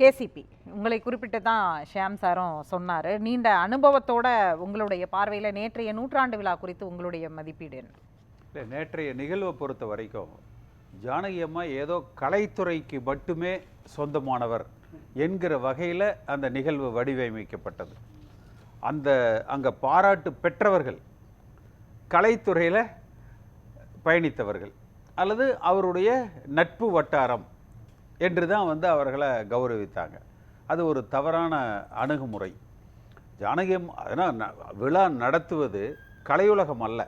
KCP. உங்களை குறிப்பிட்டு தான் ஷியாம் சாரும் சொன்னார். நீண்ட அனுபவத்தோட உங்களுடைய பார்வையில் நேற்றைய நூற்றாண்டு விழா குறித்து உங்களுடைய மதிப்பீடு என்ன? இல்லை நேற்றைய நிகழ்வை பொறுத்த வரைக்கும் ஜானகி அம்மா ஏதோ கலைத்துறைக்கு மட்டுமே சொந்தமானவர் என்கிற வகையில் அந்த நிகழ்வு வடிவமைக்கப்பட்டது. அந்த அங்கே பாராட்டு பெற்றவர்கள் கலைத்துறையில் பயணித்தவர்கள். அல்லது அவருடைய நட்பு வட்டாரம் என்று தான் வந்து அவர்களை கௌரவித்தாங்க. அது ஒரு தவறான அணுகுமுறை. ஜானகியம் அதனால் விழா நடத்துவது கலையுலகம் அல்ல.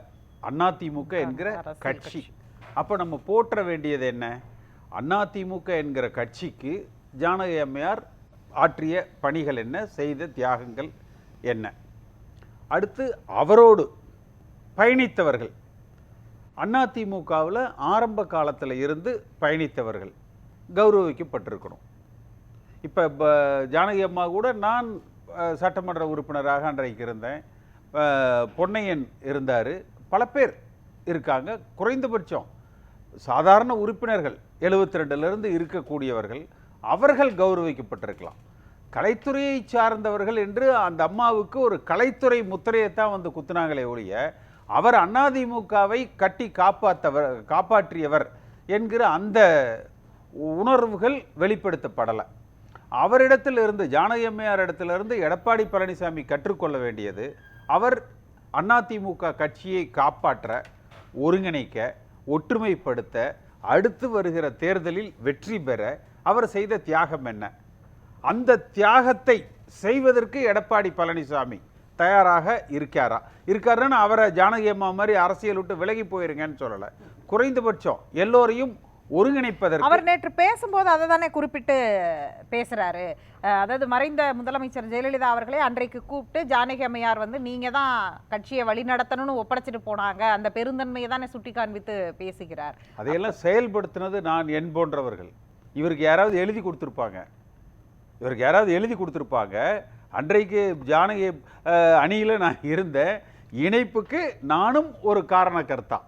அதிமுக என்கிற கட்சி. அப்போ நம்ம போற்ற வேண்டியது என்ன? அதிமுக என்கிற கட்சிக்கு ஜானகி அம்மையார் ஆற்றிய பணிகள் என்ன? செய்த தியாகங்கள் என்ன? அடுத்து அவரோடு பயணித்தவர்கள். அதிமுகவில் ஆரம்ப காலத்தில் இருந்து பயணித்தவர்கள். கௌரவிக்கப்பட்டிருக்கணும். இப்போ இப்போ ஜானகி அம்மா கூட நான் சட்டமன்ற உறுப்பினராக அன்றைக்கு இருந்தேன். பொன்னையன் இருந்தார். பல பேர் இருக்காங்க. குறைந்தபட்சம் சாதாரண உறுப்பினர்கள் எழுபத்தி ரெண்டுலேருந்து இருக்கக்கூடியவர்கள் அவர்கள் கௌரவிக்கப்பட்டிருக்கலாம். கலைத்துறையை சார்ந்தவர்கள் என்று அந்த அம்மாவுக்கு ஒரு கலைத்துறை முத்திரையைத்தான் வந்து குத்துனாங்களே ஒழிய அவர் அதிமுகவை கட்டி காப்பாத்தவர் காப்பாற்றியவர் என்கிற அந்த உணர்வுகள் வெளிப்படுத்தப்படலை. அவரிடத்தில் இருந்து ஜானகி அம்மையார் இடத்திலிருந்து எடப்பாடி பழனிசாமி கற்றுக்கொள்ள வேண்டியது அவர் அதிமுக கட்சியை காப்பாற்ற ஒருங்கிணைக்க ஒற்றுமைப்படுத்த அடுத்து வருகிற தேர்தலில் வெற்றி பெற அவர் செய்த தியாகம் என்ன? அந்த தியாகத்தை செய்வதற்கு எடப்பாடி பழனிசாமி தயாராக இருக்காரா? இருக்காருன்னு அவரை ஜானகி அம்மா மாதிரி அரசியல் விட்டு விலகி போயிருங்கன்னு சொல்லலை. குறைந்தபட்சம் எல்லோரையும் ஒருங்கிணைப்பதற்கு அவர் நேற்று பேசும்போது அதை தானே குறிப்பிட்டு பேசுறாரு. அஹ் அதாவது மறைந்த முதலமைச்சர் ஜெயலலிதா அவர்களே அன்றைக்கு கூப்பிட்டு ஜானகி அம்மையார் வந்து நீங்க தான் கட்சியை வழிநடத்தணும்னு ஒப்படைச்சிட்டு போனாங்க. அந்த பெருந்தன்மையை தானே சுட்டி காண்பித்து பேசுகிறார். அதையெல்லாம் செயல்படுத்தினது நான் என் போன்றவர்கள். இவருக்கு யாராவது எழுதி கொடுத்துருப்பாங்க. இவருக்கு யாராவது எழுதி கொடுத்துருப்பாங்க. அன்றைக்கு ஜானகி அணியில நான் இருந்தேன். இணைப்புக்கு நானும் ஒரு காரணக்கர்த்தா.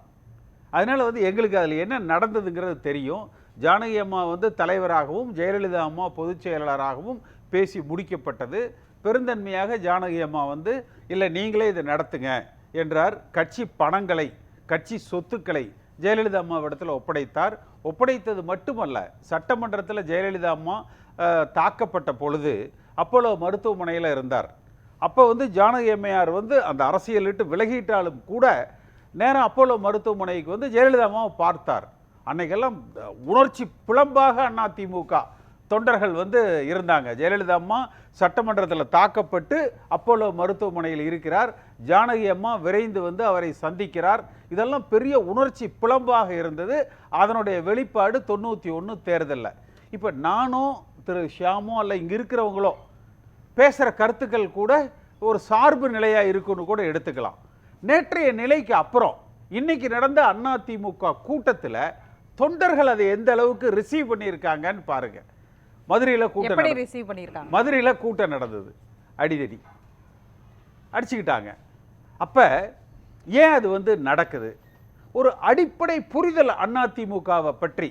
அதனால் வந்து எங்களுக்கு அதில் என்ன நடந்ததுங்கிறது தெரியும். ஜானகி அம்மா வந்து தலைவராகவும் ஜெயலலிதா அம்மா பொதுச் செயலாளராகவும் பேசி முடிக்கப்பட்டது. பெருந்தன்மையாக ஜானகி அம்மா வந்து இல்லை நீங்களே இதை நடத்துங்க என்றார். கட்சி பணங்களை கட்சி சொத்துக்களை ஜெயலலிதா அம்மாவிடத்தில் ஒப்படைத்தார். ஒப்படைத்தது மட்டுமல்ல சட்டமன்றத்தில் ஜெயலலிதா அம்மா தாக்கப்பட்ட பொழுது அப்போலோ மருத்துவமனையில் இருந்தார். அப்போ வந்து ஜானகி அம்மையார் வந்து அந்த அரசியலிட்டு விலகிட்டாலும் கூட நேரம் அப்போலோ மருத்துவமனைக்கு வந்து ஜெயலலிதாமாவை பார்த்தார். அன்னைக்கெல்லாம் உணர்ச்சி புலம்பாக அதிமுக தொண்டர்கள் வந்து இருந்தாங்க. ஜெயலலிதா அம்மா சட்டமன்றத்தில் தாக்கப்பட்டு அப்போலோ மருத்துவமனையில் இருக்கிறார். ஜானகி அம்மா விரைந்து வந்து அவரை சந்திக்கிறார். இதெல்லாம் பெரிய உணர்ச்சி புலம்பாக இருந்தது. அதனுடைய வெளிப்பாடு தொண்ணூற்றி ஒன்று தேர்தலில். இப்போ நானும் திரு ஷியாமோ அல்ல இங்கே இருக்கிறவங்களோ பேசுகிற கருத்துக்கள் கூட ஒரு சார்பு நிலையாக இருக்குன்னு கூட எடுத்துக்கலாம். நேற்றைய நிலைக்கு அப்புறம் இன்னைக்கு நடந்த அதிமுக கூட்டத்தில் தொண்டர்கள் அதை எந்த அளவுக்கு ரிசீவ் பண்ணியிருக்காங்கன்னு பாருங்க. மதுரையில் கூட்டம். ரிசீவ் பண்ணியிருக்காங்க? மதுரையில் கூட்டம் நடந்தது. அடிதடி. அடிச்சுக்கிட்டாங்க. அப்போ ஏன் அது வந்து நடக்குது? ஒரு அடிப்படை புரிதல் அதிமுகவை பற்றி.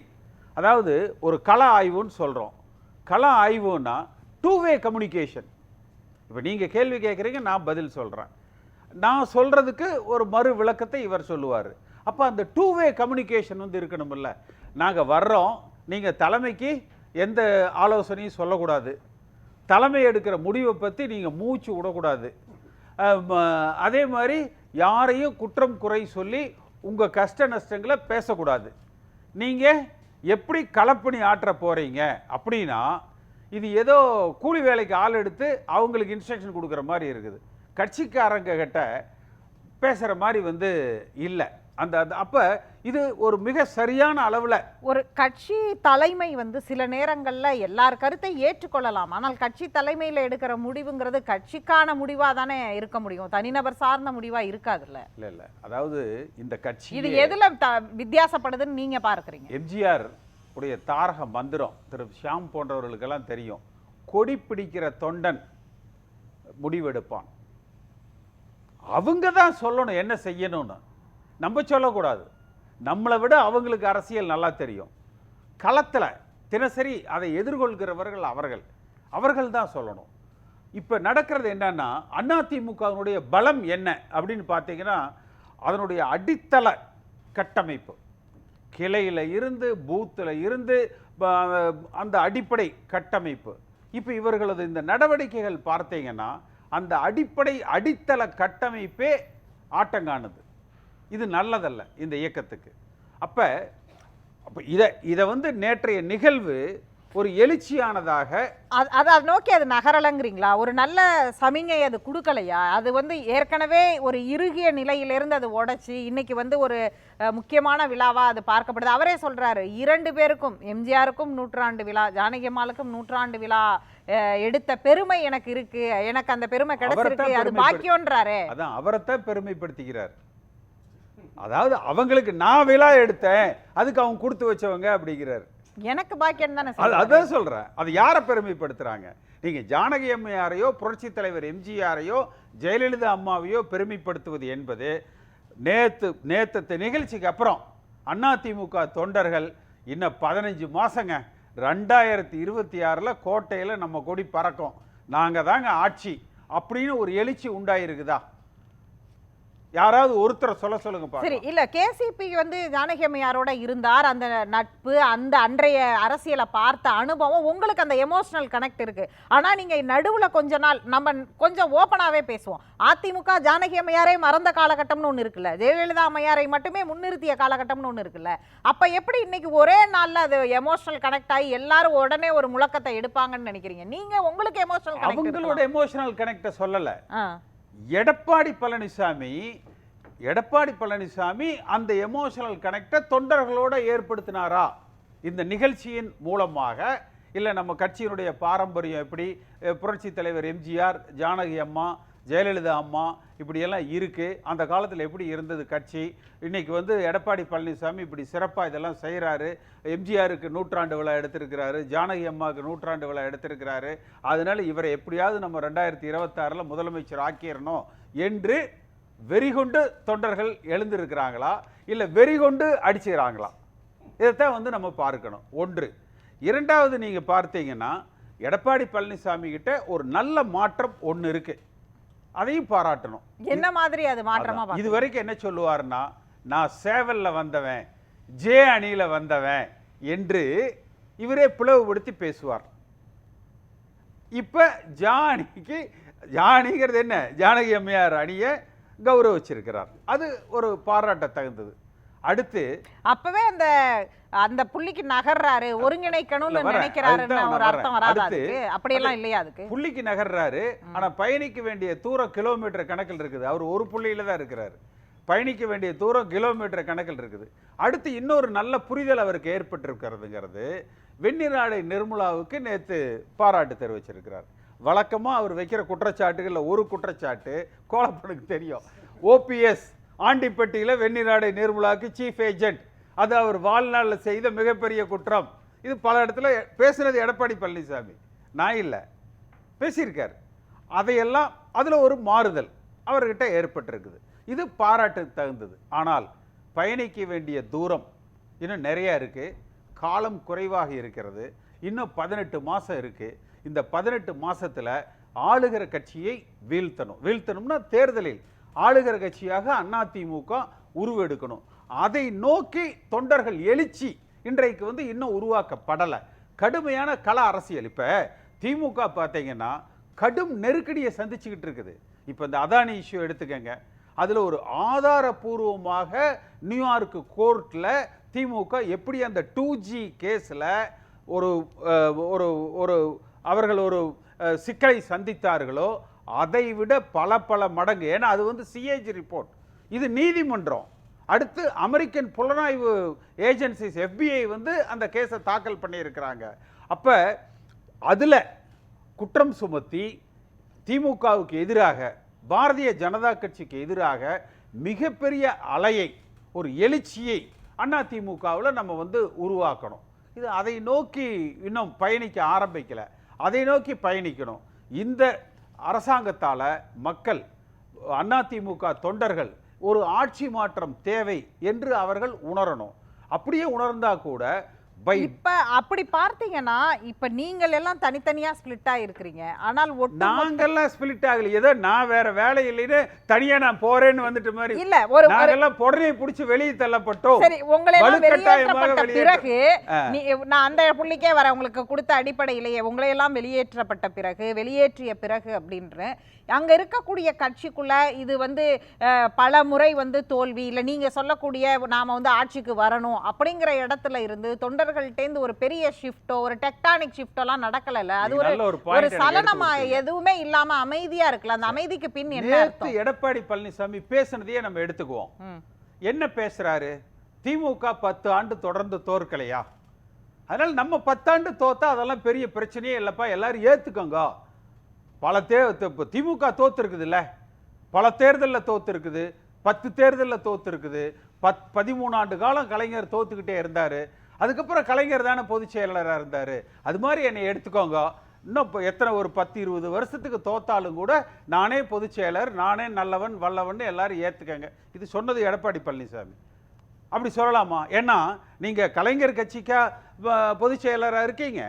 அதாவது ஒரு கள ஆய்வுன்னு சொல்கிறோம் கள ஆய்வுன்னா டூ வே கம்யூனிகேஷன் இப்போ நீங்கள் கேள்வி கேட்குறீங்க நான் பதில் சொல்கிறேன் நான் சொல்கிறதுக்கு ஒரு மறு விளக்கத்தை இவர் சொல்லுவார். அப்போ அந்த டூ வே கம்யூனிகேஷன் வந்து இருக்கணும்ல. நாங்கள் வர்றோம் நீங்கள் தலைமைக்கு எந்த ஆலோசனையும் சொல்லக்கூடாது. தலைமை எடுக்கிற முடிவை பற்றி நீங்கள் மூச்சு விடக்கூடாது. அதே மாதிரி யாரையும் குற்றம் குறை சொல்லி உங்கள் கஷ்ட நஷ்டங்களை பேசக்கூடாது. நீங்கள் எப்படி களப்பணி ஆற்ற போகிறீங்க அப்படின்னா இது ஏதோ கூலி வேலைக்கு ஆள் எடுத்து அவங்களுக்கு இன்ஸ்ட்ரக்ஷன் கொடுக்குற மாதிரி இருக்குது. கட்சிக்காரங்க கிட்ட பேசுகிற மாதிரி வந்து இல்லை. அந்த அந்த அப்போ இது ஒரு மிக சரியான அளவில் ஒரு கட்சி தலைமை வந்து சில நேரங்கள்ல எல்லார் கருத்தை ஏற்றுக்கொள்ளலாம். ஆனால் கட்சி தலைமையில எடுக்கிற முடிவுங்கிறது கட்சிக்கான முடிவா தானே இருக்க முடியும். தனிநபர் சார்ந்த முடிவா இருக்காதுல்ல. இல்லை இல்லை. அதாவது இந்த கட்சி இது எதுல த- வித்தியாசப்படுதுன்னு நீங்க பார்க்கறீங்க? எம்ஜிஆர் உடைய தாரக மந்திரம் திரு ஷியாம் போன்றவர்களுக்கெல்லாம் தெரியும். கொடி பிடிக்கிற தொண்டன் முடிவெடுப்பான். அவங்க தான் சொல்லணும் என்ன செய்யணும்னு. நம்ம சொல்லக்கூடாது. நம்மளை விட அவங்களுக்கு அரசியல் நல்லா தெரியும். களத்தில் தினசரி அதை எதிர்கொள்கிறவர்கள் அவர்கள். அவர்கள் தான் சொல்லணும். இப்போ நடக்கிறது என்னன்னா அதிமுகவினுடைய பலம் என்ன அப்படின்னு பார்த்தீங்கன்னா அதனுடைய அடித்தள கட்டமைப்பு. கிளையில இருந்து பூத்தில் இருந்து அந்த அடிப்படை கட்டமைப்பு. இப்போ இவர்களது இந்த நடவடிக்கைகள் பார்த்தீங்கன்னா அந்த அடிப்படை அடித்தள கட்டமைப்பே ஆட்டங்காணுது இது நல்லதல்ல இந்த இயக்கத்துக்கு. அப்போ அப்போ இதை இதை வந்து நேற்றைய நிகழ்வு ஒரு எழுச்சியானதாக அது அது நோக்கி அது நகரலங்கிறீங்களா? ஒரு நல்ல சமிங்கை அது கொடுக்கலையா? அது வந்து ஏற்கனவே ஒரு இறுகிய நிலையிலிருந்து அது உடைச்சி இன்னைக்கு வந்து ஒரு முக்கியமான விழாவா அது பார்க்கப்படுது. அவரே சொல்றாரு இரண்டு பேருக்கும் எம்ஜிஆருக்கும் நூற்றாண்டு விழா ஜானகி அம்மாளுக்கும் நூற்றாண்டு விழா எடுத்த பெருமை எனக்கு இருக்கு எனக்கு அந்த பெருமை கிடைச்சிருக்கு அது பாக்கியம்ன்றாரே. அதான் அவரைத்தான் பெருமைப்படுத்திக்கிறார். அதாவது அவங்களுக்கு நான் விழா எடுத்தேன் அதுக்கு அவங்க கொடுத்து வச்சவங்க அப்படிங்கிறார். எனக்கு பாக்கியம் தானே அது. அதான் சொல்றேன். அது யாரை பெருமைப்படுத்துறாங்க? நீங்க ஜானகி அம்மையாரையோ புரட்சி தலைவர் எம்ஜிஆரையோ ஜெயலலிதா அம்மாவையோ பெருமைப்படுத்துவது என்பது நேத்து நேத்து நிகழ்ச்சிக்கு அப்புறம் அதிமுக தொண்டர்கள் இன்னும் பதினஞ்சு மாசங்க. ரெண்டாயிரத்தி இருபத்தி ஆறுல கோட்டையில நம்ம கொடி பறக்கும். நாங்க தாங்க ஆட்சி. அப்படின்னு ஒரு எழுச்சி உண்டாயிருக்குதா? யாராவது ஒருத்தரை சொல்ல சொல்லுங்க சரி இல்ல கேசிபி வந்து ஜானகி அம்மையாரோட இருந்தார். அந்த நட்பு அந்த அன்றைய அரசியலை பார்த்த அனுபவம் உங்களுக்கு அந்த எமோஷனல் கனெக்ட் இருக்கு. ஆனா நீங்க நடுவுல கொஞ்ச நாள் நம்ம கொஞ்சம் ஓப்பனாவே பேசுவோம். அதிமுக ஜானகி அம்மையாரை மறந்த காலகட்டம்னு ஒண்ணு இருக்குல்ல. ஜெயலலிதா அம்மையாரை மட்டுமே முன்னிறுத்திய காலகட்டம்னு ஒண்ணு இருக்குல்ல. அப்ப எப்படி இன்னைக்கு ஒரே நாள்ல அது எமோஷனல் கனெக்ட் ஆகி எல்லாரும் உடனே ஒரு முழக்கத்தை எடுப்பாங்கன்னு நினைக்கிறீங்க? நீங்க உங்களுக்கு எமோஷனல் அவங்களோட எமோஷனல் கனெக்டை சொல்லல. எடப்பாடி பழனிசாமி எடப்பாடி பழனிசாமி அந்த எமோஷனல் கனெக்டை தொண்டர்களோட ஏற்படுத்தினாரா? இந்த நிகழ்ச்சியின் மூலமாக இல்லை நம்ம கட்சியினுடைய பாரம்பரியம் எப்படி? புரட்சி தலைவர் எம்ஜிஆர் ஜானகி அம்மா ஜெயலலிதா அம்மா இப்படியெல்லாம் இருக்குது அந்த காலத்தில் எப்படி இருந்தது கட்சி? இன்றைக்கி வந்து எடப்பாடி பழனிசாமி இப்படி சிறப்பாக இதெல்லாம் செய்கிறாரு எம்ஜிஆருக்கு நூற்றாண்டு விழா எடுத்திருக்கிறாரு. ஜானகி அம்மாவுக்கு நூற்றாண்டு விழா எடுத்திருக்கிறாரு. அதனால இவரை எப்படியாவது நம்ம ரெண்டாயிரத்தி இருபத்தாறில் முதலமைச்சர் ஆக்கிடணும் என்று வெறிகொண்டு தொண்டர்கள் எழுந்திருக்கிறாங்களா? இல்லை வெறிகொண்டு அடிச்சுக்கிறாங்களா? இதைத்தான் வந்து நம்ம பார்க்கணும். ஒன்று இரண்டாவது நீங்கள் பார்த்தீங்கன்னா எடப்பாடி பழனிசாமி கிட்ட ஒரு நல்ல மாற்றம் ஒன்று இருக்குது அதையும் பாராட்டணும். என்ன மாதிரி அது மாற்றமா? இது வரைக்கும் என்ன சொல்லுவாருன்னா நான் சேவல்ல வந்தவன் ஜே அணியில வந்தவன் என்று இவரே பிளவுபடுத்தி பேசுவார். இப்ப ஜானிக்கு ஜானிங்கிறது என்ன? ஜானகி அம்மையார் அணியை கௌரவிச்சிருக்கிறார். அது ஒரு பாராட்ட தகுந்தது அடுத்து அப்பவே அந்த அந்த புள்ளிக்கு நகர்றாரு ஒருங்கிணைக்கணும்னு. நினைக்கிறாருன்னு ஒரு அர்த்தம். வராது அடுத்து, அதுக்கு? அப்படியெல்லாம் இல்லையா அதுக்கு? புள்ளிக்கு நகர்றாரு ஆனா பயணிக்க வேண்டிய தூரம் கிலோமீட்டர் கணக்கில் இருக்குது. அவர் ஒரு புள்ளியில தான் இருக்கிறாரு. பயணிக்க வேண்டிய தூரம் கிலோமீட்டர் கணக்கில் இருக்குது. அடுத்து இன்னொரு நல்ல புரிதல் அவருக்கு ஏற்பட்டிருக்கிறதுங்கிறது வெண்ணிராடை நிர்மலாவுக்கு நேத்து பாராட்டு தெரிவிச்சிருக்கிறார். வழக்கமா அவர் வைக்கிற குற்றச்சாட்டுகள்ல ஒரு குற்றச்சாட்டு கோலப்பனுக்கு தெரியும். ஓபிஎஸ் ஆண்டிப்பட்டியில் வெண்ணிராடை நிர்மலாவுக்கு சீஃப் ஏஜென்ட் அது அவர் வாழ்நாளில் செய்த மிகப்பெரிய குற்றம். இது பல இடத்துல பேசுனது எடப்பாடி பழனிசாமி. நான் இல்லை. பேசியிருக்கார். அதையெல்லாம் அதில் ஒரு மாறுதல் அவர்கிட்ட ஏற்பட்டிருக்குது. இது பாராட்டு தகுந்தது. ஆனால் பயணிக்க வேண்டிய தூரம் இன்னும் நிறையா இருக்குது காலம் குறைவாக இருக்கிறது. இன்னும் பதினெட்டு மாதம் இருக்குது இந்த பதினெட்டு மாதத்தில் ஆளுகிற கட்சியை வீழ்த்தணும். வீழ்த்தணும்னா தேர்தலில் ஆளுகிற கட்சியாக அதிமுக உருவெடுக்கணும். அதை நோக்கி தொண்டர்கள் எழுச்சி இன்றைக்கு வந்து இன்னும் உருவாக்கப்படலை. கடுமையான கள அரசியல். இப்போ திமுக பார்த்தீங்கன்னா கடும் நெருக்கடியை சந்திச்சுக்கிட்டு இருக்குது. இப்போ இந்த அதானி இஷ்யூ எடுத்துக்கங்க. அதில் ஒரு ஆதாரபூர்வமாக நியூயார்க்கு கோர்ட்டில் திமுக எப்படி அந்த டூ ஜி கேஸில் ஒரு ஒரு ஒரு அவர்கள் ஒரு சிக்கலை சந்தித்தார்களோ அதை விட பல பல மடங்கு. ஏன்னா அது வந்து சிஏஜி ரிப்போர்ட் இது நீதிமன்றம். அடுத்து அமெரிக்கன் புலனாய்வு ஏஜென்சிஸ் எஃபிஐ வந்து அந்த கேஸை தாக்கல் பண்ணியிருக்கிறாங்க. அப்போ அதில் குற்றம் சுமத்தி திமுகவுக்கு எதிராக பாரதிய ஜனதா கட்சிக்கு எதிராக மிகப்பெரிய அலையை ஒரு எழுச்சியை அண்ணா திமுகவில் நம்ம வந்து உருவாக்கணும். இது அதை நோக்கி இன்னும் பயணிக்க ஆரம்பிக்கலை. அதை நோக்கி பயணிக்கணும். இந்த அரசாங்கத்தால் மக்கள் அதிமுக தொண்டர்கள் ஒரு ஆட்சி மாற்றம் தேவை என்று அவர்கள் உணரணும். அப்படியே உணர்ந்தால் கூட பை இப்ப அப்படி பார்த்தீங்கன்னா இப்ப நீங்கள் எல்லாம் தனித்தனியா ஸ்பிளிட் ஆயிருக்கிறீங்க. ஆனால் நாங்கெல்லாம் ஸ்பிளிட் ஆகல. ஏதோ நான் வேற வேலை இல்லைன்னு தனியா நான் போறேன்னு வந்துட்ட மாதிரி. இல்ல ஒரு நாங்கெல்லாம் உடனே புடிச்சு வெளியே தள்ளப்பட்டோம். சரி உங்களை வெளியேற்றப்பட்ட வெளியேற்ற- பிறகு நான் அந்த புள்ளிக்கே வர உங்களுக்கு கொடுத்த அடிப்படையிலேயே உங்களை எல்லாம் வெளியேற்றப்பட்ட பிறகு வெளியேற்றிய பிறகு அப்படின்ற அங்க இருக்கக்கூடிய கட்சிக்குள்ள இது வந்து பல முறை வந்து தோல்வி இல்ல நீங்க சொல்லக்கூடிய நாம வந்து ஆட்சிக்கு வரணும் அப்படிங்கிற இடத்துல இருந்து தொண்டர்கள்ட்டேந்து ஒரு பெரிய ஷிஃப்ட்டோ ஒரு டெக்டானிக் ஷிஃப்டோலாம் நடக்கல அது ஒரு ஒரு சலனமா. எதுவுமே இல்லாம அமைதியா இருக்குல்ல. அந்த அமைதிக்கு பின் என்ன அர்த்தம்? எடப்பாடி பழனிசாமி பேசுனதையே நம்ம எடுத்துக்குவோம். என்ன பேசுறாரு? திமுக பத்து ஆண்டு தொடர்ந்து தோற்கலையா? அதனால நம்ம பத்தாண்டு தோத்தா அதெல்லாம் பெரிய பிரச்சனையே இல்லப்பா. எல்லாரும் ஏத்துக்கோங்க. பல தே திமுக தோத்துருக்குதுல்ல. பல தேர்தலில் தோத்துருக்குது. பத்து தேர்தலில் தோத்துருக்குது. பத் பதிமூணு ஆண்டு காலம் கலைஞர் தோத்துக்கிட்டே இருந்தாரு. அதுக்கப்புறம் கலைஞர் தானே பொதுச் செயலாளராக இருந்தார். அது மாதிரி என்னை எடுத்துக்கோங்க. இன்னும் இப்போ எத்தனை ஒரு பத்து இருபது வருஷத்துக்கு தோத்தாலும் கூட நானே பொதுச் செயலர் நானே நல்லவன் வல்லவன் எல்லாரும் ஏற்றுக்கங்க இது சொன்னது எடப்பாடி பழனிசாமி. அப்படி சொல்லலாமா? ஏன்னா நீங்கள் கலைஞர் கட்சிக்கா பொதுச் செயலராக இருக்கீங்க.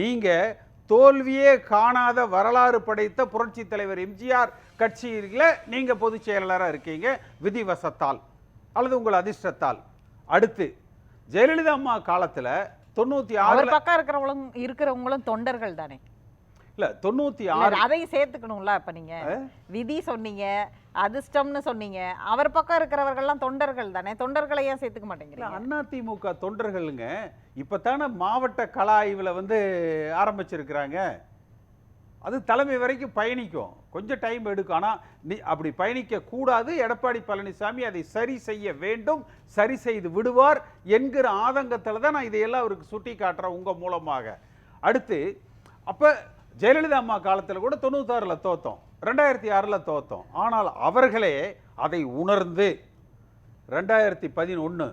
நீங்கள் தோல்வியே காணாத வரலாறு படைத்த புரட்சி தலைவர் எம்ஜிஆர் கட்சியில் நீங்கள் பொதுச் செயலாளராக இருக்கீங்க. விதிவசத்தால். அல்லது உங்கள் அதிர்ஷ்டத்தால். அடுத்து ஜெயலலிதா அம்மா காலத்துல தொண்ணூத்தி அவர் ஆறுல பக்கம் இருக்கிறவங்களும் இருக்கிறவங்களும் தொண்டர்கள் தானே. இல்ல தொண்ணூத்தி ஆறு அதையும் சேர்த்துக்கணும்ல அப்ப நீங்க. விதி சொன்னீங்க அதிர்ஷ்டம்னு சொன்னீங்க அவர் பக்கம் இருக்கிறவர்கள்லாம் தொண்டர்கள் தானே. தொண்டர்களை ஏன் சேர்த்துக்க மாட்டேங்கிறீங்க? அதிமுக தொண்டர்களுங்க இப்பத்தானே மாவட்ட கலா ஆய்வுல வந்து ஆரம்பிச்சிருக்கிறாங்க. அது தலைமை வரைக்கும் பயணிக்கும். கொஞ்சம் டைம் எடுக்கும். ஆனால் நீ அப்படி பயணிக்கக்கூடாது. எடப்பாடி பழனிசாமி அதை சரி செய்ய வேண்டும். சரி செய்து விடுவார் என்கிற ஆதங்கத்தில் தான் நான் இதையெல்லாம் அவருக்கு சுட்டி காட்டுறேன் உங்கள் மூலமாக. அடுத்து அப்போ ஜெயலலிதா அம்மா காலத்தில் கூட தொண்ணூத்தாறில் தோத்தோம். ரெண்டாயிரத்தி ஆறில் தோத்தோம். ஆனால் அவர்களே அதை உணர்ந்து ரெண்டாயிரத்தி பதினொன்று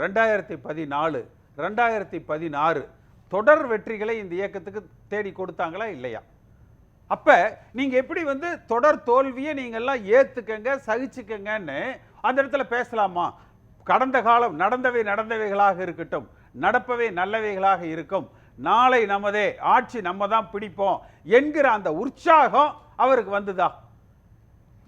ரெண்டாயிரத்தி பதினாலு ரெண்டாயிரத்தி பதினாறு தொடர் வெற்றிகளை இந்த இயக்கத்துக்கு தேடி கொடுத்தாங்களா இல்லையா? அப்போ நீங்கள் எப்படி வந்து தொடர் தோல்வியை நீங்கள்லாம் ஏற்றுக்கங்க சகிச்சுக்கங்கன்னு அந்த இடத்துல பேசலாமா? கடந்த காலம் நடந்தவை நடந்தவைகளாக இருக்கட்டும் நடப்பவை நல்லவைகளாக இருக்கும். நாளை நமதே ஆட்சி நம்ம தான் பிடிப்போம் என்கிற அந்த உற்சாகம் அவருக்கு வந்துதா?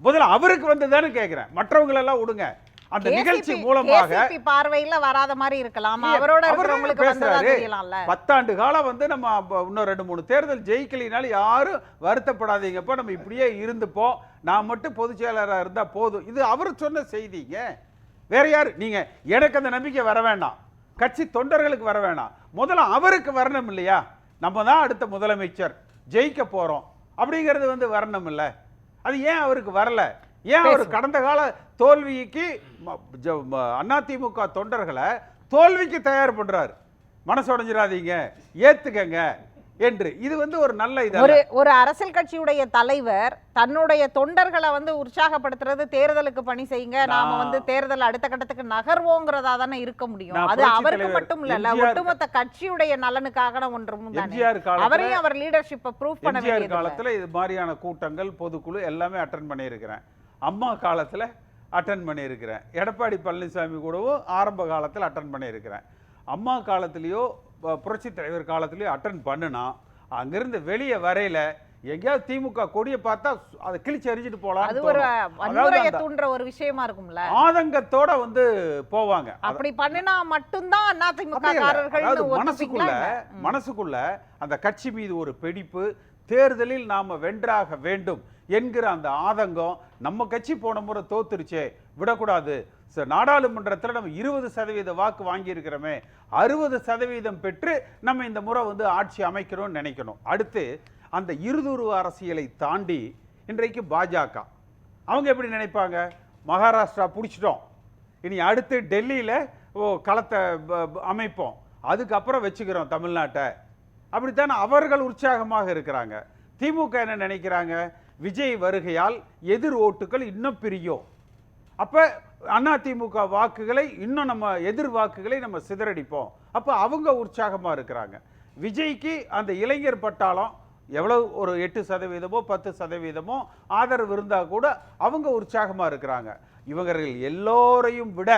முதல்ல அவருக்கு வந்ததான்னு கேட்குறேன் மற்றவங்களெல்லாம் விடுங்க அந்த நிகழ்ச்சி மூலமாக பார்வையில வராத மாதிரி இருக்கலாம். அவரோட அவரு இருக்கிறவங்களுக்கு பேசுறாரு. பத்தாண்டு காலம் வந்து நம்ம இன்னும் ரெண்டு மூணு தேர்தல் ஜெயிக்கலினால யாரும் வருத்தப்படாதீங்கப்பா நம்ம இப்படியே இருந்துப்போம் நான் மட்டும் பொதுச் செயலாளராக இருந்தா போதும். இது அவர் சொன்ன செய்திங்க வேற யாரு? நீங்க எனக்கு அந்த நம்பிக்கை வர வேண்டாம். கட்சி தொண்டர்களுக்கு வர வேண்டாம். முதல்ல அவருக்கு வரணும் இல்லையா? நம்ம தான் அடுத்த முதலமைச்சர். ஜெயிக்க போறோம். அப்படிங்கிறது வந்து வரணும் இல்ல அது ஏன் அவருக்கு வரல? ஏன் அவர் கடந்த கால தோல்விக்கு அதிமுக தொண்டர்களை தோல்விக்கு தயார் பண்றாரு. மனசு உடைஞ்சிடாதீங்க ஏத்துக்கங்க என்று. இது வந்து ஒரு நல்ல இது ஒரு ஒரு அரசியல் கட்சியுடைய தலைவர் தன்னுடைய தொண்டர்களை வந்து உற்சாகப்படுத்துறது தேர்தலுக்கு பணி செய்யுங்க நாம வந்து தேர்தல் அடுத்த கட்டத்துக்கு நகர்வோங்கிறதா தானே இருக்க முடியும். அது அவருக்கு மட்டும் இல்ல ஒட்டுமொத்த கட்சியுடைய நலனுக்காக ஒன்றும் அவரையும் அவர் லீடர்ஷிப்பை ப்ரூவ் பண்ண வேண்டியது காலத்துல இது மாதிரியான கூட்டங்கள் பொதுக்குழு எல்லாமே அட்டன் பண்ணியிருக்கிறேன். அம்மா காலத்துல அட்டன் பண்ணியிருக்கிறேன். எடப்பாடி பழனிசாமி கூடவும் ஆரம்ப காலத்துல அட்டன் பண்ணியிருக்கிறேன். அம்மா காலத்திலயோ ப- புரட்சித் தலைவர் காலத்திலயோ அட்டன் பண்ணுனா அங்கிருந்து வெளியே வரையில எங்கேயாவது திமுக கொடியை பார்த்தா அதை கிழிச்சு எறிஞ்சிட்டு போலாம் அது ஒரு வன்முறையை தூண்டுற ஒரு விஷயமா இருக்கும்ல. ஆதங்கத்தோட வந்து போவாங்க. அப்படி பண்ணினா மட்டும்தான் அதிமுக மனசுக்குள்ள மனசுக்குள்ள அந்த கட்சி மீது ஒரு பிடிப்பு தேர்தலில் நாம் வென்றாக வேண்டும் என்கிற அந்த ஆதங்கம் நம்ம கட்சி போன முறை தோத்துருச்சே விடக்கூடாது. நாடாளுமன்றத்தில் நம்ம இருபது சதவீத வாக்கு வாங்கியிருக்கிறோமே அறுபது சதவீதம் பெற்று நம்ம இந்த முறை வந்து ஆட்சி அமைக்கணும்னு நினைக்கணும். அடுத்து அந்த இருதுருவ அரசியலை தாண்டி இன்றைக்கு பாஜக. அவங்க எப்படி நினைப்பாங்க? மகாராஷ்டிரா பிடிச்சிட்டோம். இனி அடுத்து டெல்லியில் ஓ களத்தை அமைப்போம். அதுக்கப்புறம் வச்சுக்கிறோம் தமிழ்நாட்டை. அப்படித்தான் அவர்கள் உற்சாகமாக இருக்கிறாங்க. திமுக என்ன நினைக்கிறாங்க? விஜய் வருகையால் எதிர் ஓட்டுகள் இன்னும் பிரியும். அப்போ அதிமுக வாக்குகளை இன்னும் நம்ம எதிர் வாக்குகளை நம்ம சிதறடிப்போம். அப்போ அவங்க உற்சாகமாக இருக்கிறாங்க. விஜய்க்கு அந்த இளைஞர் பட்டாளம் எவ்வளவு ஒரு எட்டு சதவீதமோ பத்து சதவீதமோ ஆதரவு இருந்தால் கூட அவங்க உற்சாகமாக இருக்கிறாங்க. இவர்கள் எல்லோரையும் விட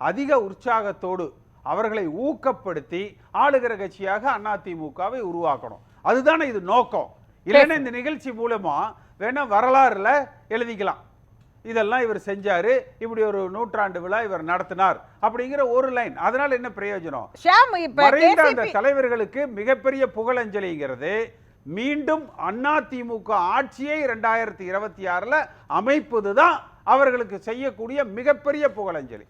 அதிக உற்சாகத்தோடு அவர்களை ஊக்கப்படுத்தி ஆளுகிற கட்சியாக அதிமுகவை உருவாக்கணும். அதுதானே இது நோக்கம். இல்லைன்னா இந்த நிகழ்ச்சி மூலமா வேணா வரலாறுல எழுதிக்கலாம். இதெல்லாம் இவர் செஞ்சாரு. இப்படி ஒரு நூற்றாண்டு விழா இவர் நடத்தினார் அப்படிங்கிற ஒரு லைன். அதனால என்ன பிரயோஜனம்? மறைந்த அந்த தலைவர்களுக்கு மிகப்பெரிய புகழஞ்சலிங்கிறது மீண்டும் அதிமுக ஆட்சியை ரெண்டாயிரத்தி இருபத்தி ஆறுல அமைப்பது தான் அவர்களுக்கு செய்யக்கூடிய மிகப்பெரிய புகழஞ்சலி.